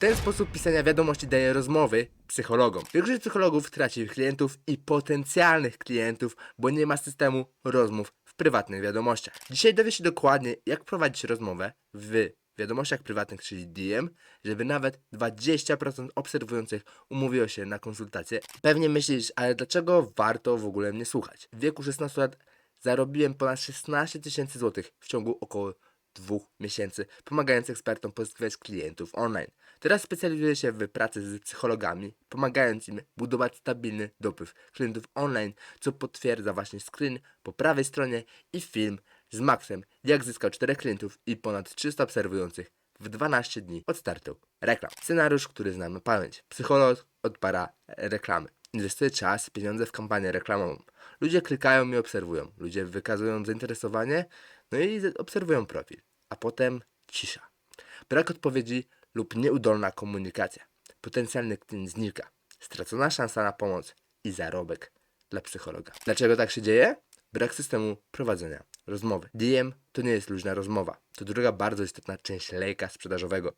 Ten sposób pisania wiadomości daje rozmowy psychologom. Większość psychologów traci klientów i potencjalnych klientów, bo nie ma systemu rozmów w prywatnych wiadomościach. Dzisiaj dowie się dokładnie, jak prowadzić rozmowę w wiadomościach prywatnych, czyli DM, żeby nawet 20% obserwujących umówiło się na konsultację. Pewnie myślisz, ale dlaczego warto w ogóle mnie słuchać? W wieku 16 lat zarobiłem ponad 16 tysięcy złotych w ciągu około dwóch miesięcy, pomagając ekspertom pozyskiwać klientów online. Teraz specjalizuję się w pracy z psychologami, pomagając im budować stabilny dopływ klientów online, co potwierdza właśnie screen po prawej stronie i film z Maxem, jak zyskał 4 klientów i ponad 300 obserwujących w 12 dni od startu reklam. Scenariusz, który znam na pamięć. Psycholog odpara reklamy. Inwestuje czas, pieniądze w kampanię reklamową. Ludzie klikają i obserwują. Ludzie wykazują zainteresowanie, no i obserwują profil. A potem cisza. Brak odpowiedzi lub nieudolna komunikacja. Potencjalny klient znika. Stracona szansa na pomoc i zarobek dla psychologa. Dlaczego tak się dzieje? Brak systemu prowadzenia rozmowy. DM to nie jest luźna rozmowa. To druga bardzo istotna część lejka sprzedażowego.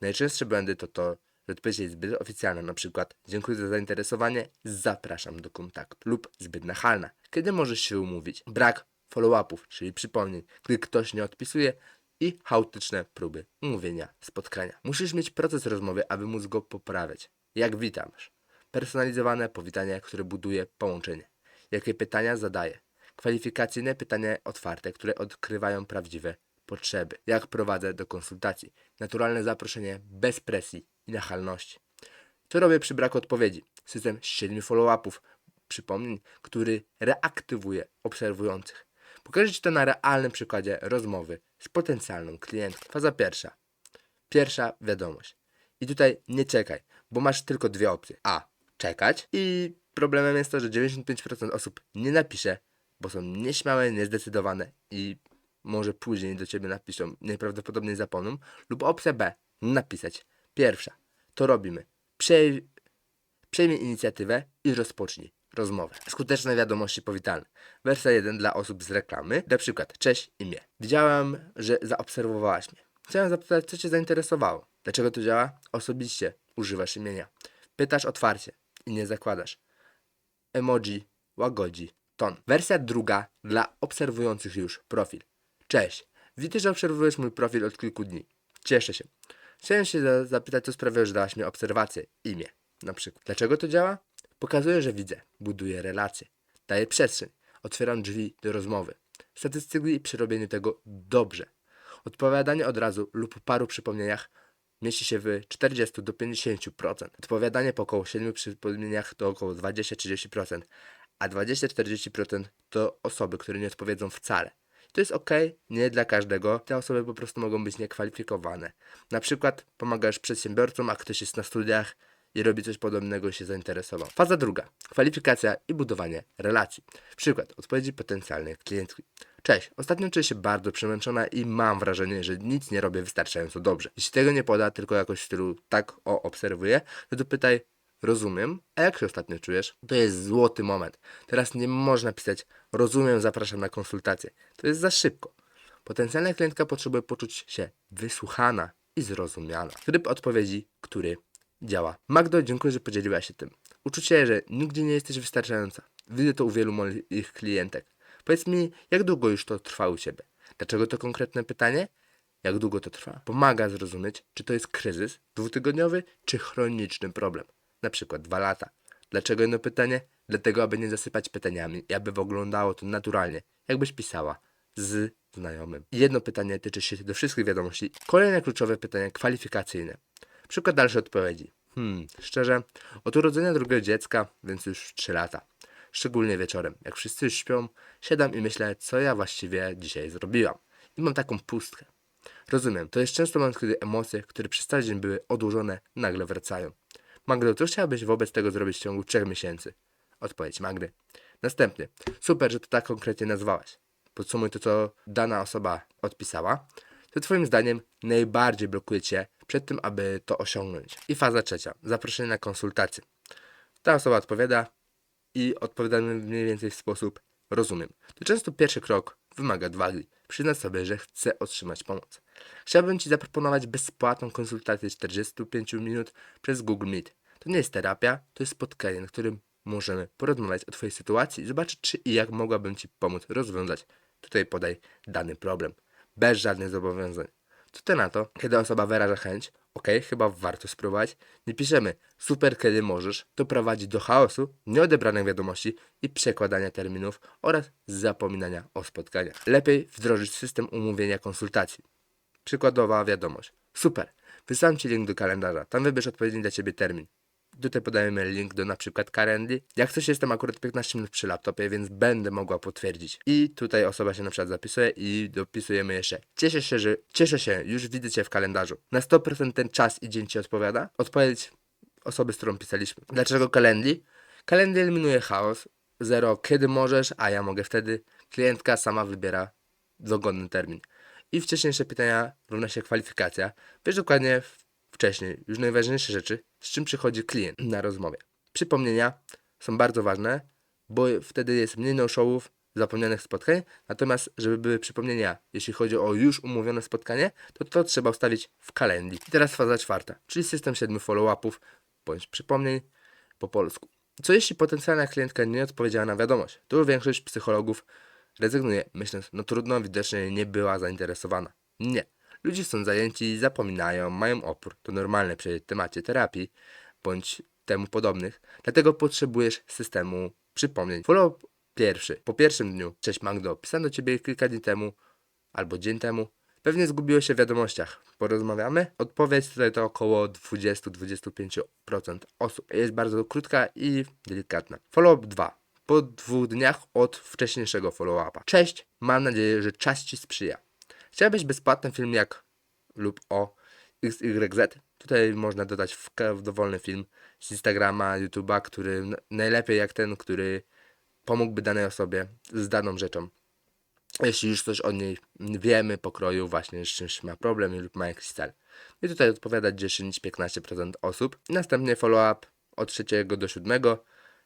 Najczęstsze błędy to to, że odpowiedź jest zbyt oficjalna, na przykład dziękuję za zainteresowanie, zapraszam do kontaktu, lub zbyt nachalna, kiedy możesz się umówić. Brak follow-upów, czyli przypomnień, gdy ktoś nie odpisuje i chaotyczne próby umówienia spotkania. Musisz mieć proces rozmowy, aby móc go poprawiać. Jak witasz? Personalizowane powitanie, które buduje połączenie. Jakie pytania zadaję? Kwalifikacyjne pytania otwarte, które odkrywają prawdziwe potrzeby. Jak prowadzę do konsultacji? Naturalne zaproszenie bez presji i nachalności. Co robię przy braku odpowiedzi? System siedmiu follow-upów, przypomnień, który reaktywuje obserwujących. Pokażę Ci to na realnym przykładzie rozmowy z potencjalną klientką. Faza pierwsza. Pierwsza wiadomość. I tutaj nie czekaj, bo masz tylko dwie opcje. A. Czekać i problemem jest to, że 95% osób nie napisze, bo są nieśmiałe, niezdecydowane i może później do Ciebie napiszą, najprawdopodobniej zapomną. Lub opcja B. Napisać. Pierwsza. To robimy. Przej... Przejmij inicjatywę i rozpocznij rozmowę. Skuteczne wiadomości powitalne. Wersja 1 dla osób z reklamy. Na przykład, cześć, imię. Widziałam, że zaobserwowałaś mnie. Chciałem zapytać, co Cię zainteresowało. Dlaczego to działa? Osobiście używasz imienia. Pytasz otwarcie i nie zakładasz. Emoji łagodzi ton. Wersja druga dla obserwujących już profil. Cześć. Widzę, że obserwujesz mój profil od kilku dni. Cieszę się. Chciałem się za- zapytać, co sprawiło, że dałaś mi obserwację. Imię. Na przykład. Dlaczego to działa? Pokazuję, że widzę. Buduję relacje. Daję przestrzeń. Otwieram drzwi do rozmowy. Statystyki przy robieniu tego dobrze. Odpowiadanie od razu lub po paru przypomnieniach mieści się w 40 do 50%. Odpowiadanie po około 7 przypomnieniach to około 20-30%, a 20-40% to osoby, które nie odpowiedzą wcale. To jest ok, nie dla każdego. Te osoby po prostu mogą być niekwalifikowane. Na przykład pomagasz przedsiębiorcom, a ktoś jest na studiach i robi coś podobnego się zainteresował. Faza druga. Kwalifikacja i budowanie relacji. Przykład odpowiedzi potencjalnej klientki. Cześć, ostatnio czuję się bardzo przemęczona i mam wrażenie, że nic nie robię wystarczająco dobrze. Jeśli tego nie poda, tylko jakoś w stylu tak o obserwuję, no to pytaj, rozumiem, a jak się ostatnio czujesz? To jest złoty moment. Teraz nie można pisać, rozumiem, zapraszam na konsultację. To jest za szybko. Potencjalna klientka potrzebuje poczuć się wysłuchana i zrozumiana. Tryb odpowiedzi, który działa. Magdo, dziękuję, że podzieliłaś się tym. Uczucie, że nigdzie nie jesteś wystarczająca. Widzę to u wielu moich klientek. Powiedz mi, jak długo już to trwa u Ciebie? Dlaczego to konkretne pytanie? Jak długo to trwa? Pomaga zrozumieć, czy to jest kryzys dwutygodniowy, czy chroniczny problem. Na przykład dwa lata. Dlaczego jedno pytanie? Dlatego, aby nie zasypać pytaniami i aby wyglądało to naturalnie, jakbyś pisała z znajomym. Jedno pytanie tyczy się do wszystkich wiadomości. Kolejne kluczowe pytanie kwalifikacyjne. Przykład dalszej odpowiedzi. Hmm, szczerze, od urodzenia drugiego dziecka, więc już 3 lata. Szczególnie wieczorem, jak wszyscy już śpią, siadam i myślę, co ja właściwie dzisiaj zrobiłam. I mam taką pustkę. Rozumiem, to jest często moment, kiedy emocje, które przez cały dzień były odłożone, nagle wracają. Magdo, co chciałabyś wobec tego zrobić w ciągu 3 miesięcy? Odpowiedź Magdy. Następnie. Super, że to tak konkretnie nazwałaś. Podsumuj to, co dana osoba odpisała. To twoim zdaniem najbardziej blokuje cię przed tym, aby to osiągnąć. I faza trzecia. Zaproszenie na konsultację. Ta osoba odpowiada i odpowiadamy mniej więcej w sposób rozumiem. To często pierwszy krok wymaga odwagi. Przyznać sobie, że chce otrzymać pomoc. Chciałbym Ci zaproponować bezpłatną konsultację 45 minut przez Google Meet. To nie jest terapia, to jest spotkanie, na którym możemy porozmawiać o Twojej sytuacji i zobaczyć, czy i jak mogłabym Ci pomóc rozwiązać. Tutaj podaj dany problem. Bez żadnych zobowiązań. Co Ty na to, kiedy osoba wyraża chęć, ok, chyba warto spróbować, nie piszemy super, kiedy możesz, to prowadzi do chaosu, nieodebranych wiadomości i przekładania terminów oraz zapominania o spotkaniach. Lepiej wdrożyć system umówienia konsultacji. Przykładowa wiadomość. Super, wysłałem Ci link do kalendarza, tam wybierz odpowiedni dla Ciebie termin. Tutaj podajemy link do na przykład Calendly. Jak coś jestem akurat 15 minut przy laptopie, więc będę mogła potwierdzić. I tutaj osoba się na przykład zapisuje i dopisujemy jeszcze. Cieszę się, że cieszę się, już widzę Cię w kalendarzu. Na 100% ten czas i dzień Ci odpowiada. Odpowiedź osoby, z którą pisaliśmy. Dlaczego Calendly? Calendly eliminuje chaos. Zero, kiedy możesz, a ja mogę wtedy. Klientka sama wybiera dogodny termin. I wcześniejsze pytania równa się kwalifikacja. Wiesz dokładnie wcześniej już najważniejsze rzeczy, z czym przychodzi klient na rozmowie. Przypomnienia są bardzo ważne, bo wtedy jest mniej no-showów, zapomnianych spotkań, natomiast żeby były przypomnienia, jeśli chodzi o już umówione spotkanie, to to trzeba ustawić w kalendii. I teraz faza czwarta, czyli system siedmiu follow-upów bądź przypomnień po polsku. Co jeśli potencjalna klientka nie odpowiedziała na wiadomość? Tu większość psychologów rezygnuje, myśląc, no trudno, widocznie nie była zainteresowana. Nie. Ludzie są zajęci, zapominają, mają opór. To normalne przy temacie terapii bądź temu podobnych. Dlatego potrzebujesz systemu przypomnień. Follow pierwszy. Po pierwszym dniu. Cześć Magdo, pisałem do Ciebie kilka dni temu albo dzień temu. Pewnie zgubiłeś się w wiadomościach. Porozmawiamy? Odpowiedź tutaj to około 20-25% osób. Jest bardzo krótka i delikatna. Follow-up 2. Po dwóch dniach od wcześniejszego follow-upa. Cześć, mam nadzieję, że czas Ci sprzyja. Chciałbyś bezpłatny film jak lub o XYZ? Tutaj można dodać w, w dowolny film z Instagrama, YouTube'a, który najlepiej jak ten, który pomógłby danej osobie z daną rzeczą. Jeśli już coś o niej wiemy, pokroju, właśnie z czymś ma problem lub ma jakiś cel. I tutaj odpowiada 10-15% osób. Następnie follow-up od 3 do 7,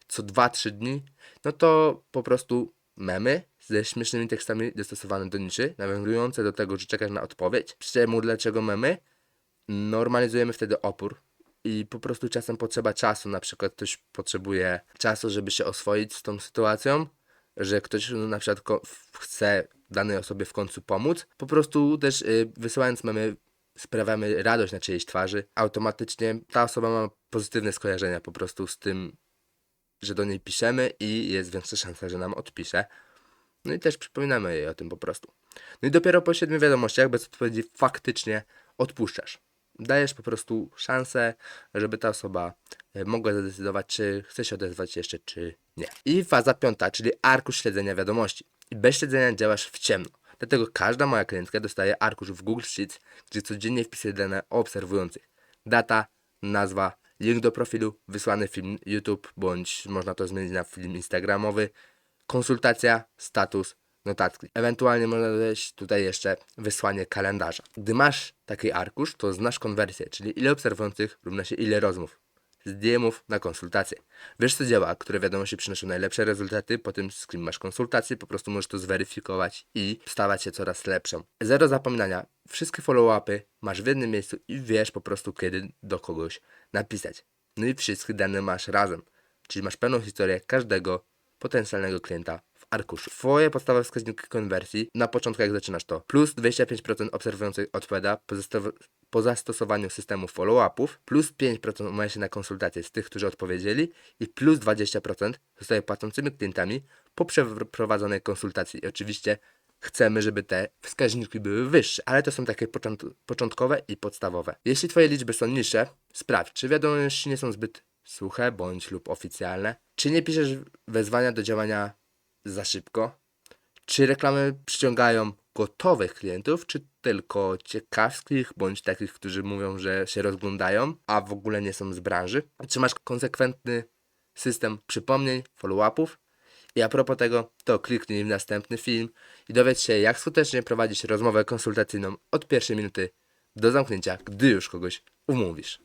co 2-3 dni, no to po prostu memy ze śmiesznymi tekstami dostosowane do niszy, nawiązujące do tego, że czekasz na odpowiedź. Czemu, dlaczego memy? Normalizujemy wtedy opór i po prostu czasem potrzeba czasu, na przykład ktoś potrzebuje czasu, żeby się oswoić z tą sytuacją, że ktoś no, na przykład chce danej osobie w końcu pomóc. Po prostu też y, wysyłając memy sprawiamy radość na czyjejś twarzy. Automatycznie ta osoba ma pozytywne skojarzenia po prostu z tym, że do niej piszemy i jest większa szansa, że nam odpisze. No i też przypominamy jej o tym po prostu. No i dopiero po siedmiu wiadomościach bez odpowiedzi faktycznie odpuszczasz. Dajesz po prostu szansę, żeby ta osoba e, mogła zadecydować, czy chce się odezwać jeszcze, czy nie. I faza piąta, czyli arkusz śledzenia wiadomości. I bez śledzenia działasz w ciemno. Dlatego każda moja klientka dostaje arkusz w Google Sheets, gdzie codziennie wpisuje dane o obserwujących. Data, nazwa, link do profilu, wysłany film YouTube, bądź można to zmienić na film instagramowy, konsultacja, status, notatki. Ewentualnie można dodać tutaj jeszcze wysłanie kalendarza. Gdy masz taki arkusz, to znasz konwersję, czyli ile obserwujących równa się ile rozmów. Z DM-ów na konsultacje. Wiesz co działa, które wiadomości przynoszą najlepsze rezultaty, po tym z kim masz konsultację, po prostu możesz to zweryfikować i stawać się coraz lepszą. Zero zapominania. Wszystkie follow-upy masz w jednym miejscu i wiesz po prostu kiedy do kogoś napisać. No i wszystkie dane masz razem. Czyli masz pełną historię każdego potencjalnego klienta w arkuszu. Twoje podstawowe wskaźniki konwersji na początku jak zaczynasz to plus 25% obserwujących odpowiada po, zastosowaniu systemu follow-upów, plus 5% umawia się na konsultacje z tych, którzy odpowiedzieli i plus 20% zostaje płacącymi klientami po przeprowadzonej konsultacji. I oczywiście chcemy, żeby te wskaźniki były wyższe, ale to są takie począt- początkowe i podstawowe. Jeśli Twoje liczby są niższe, sprawdź, czy wiadomości nie są zbyt suche bądź lub oficjalne, czy nie piszesz wezwania do działania za szybko, czy reklamy przyciągają gotowych klientów, czy tylko ciekawskich, bądź takich, którzy mówią, że się rozglądają, a w ogóle nie są z branży? Czy masz konsekwentny system przypomnień, follow-upów? I a propos tego, to kliknij w następny film i dowiedz się, jak skutecznie prowadzić rozmowę konsultacyjną od pierwszej minuty do zamknięcia, gdy już kogoś umówisz.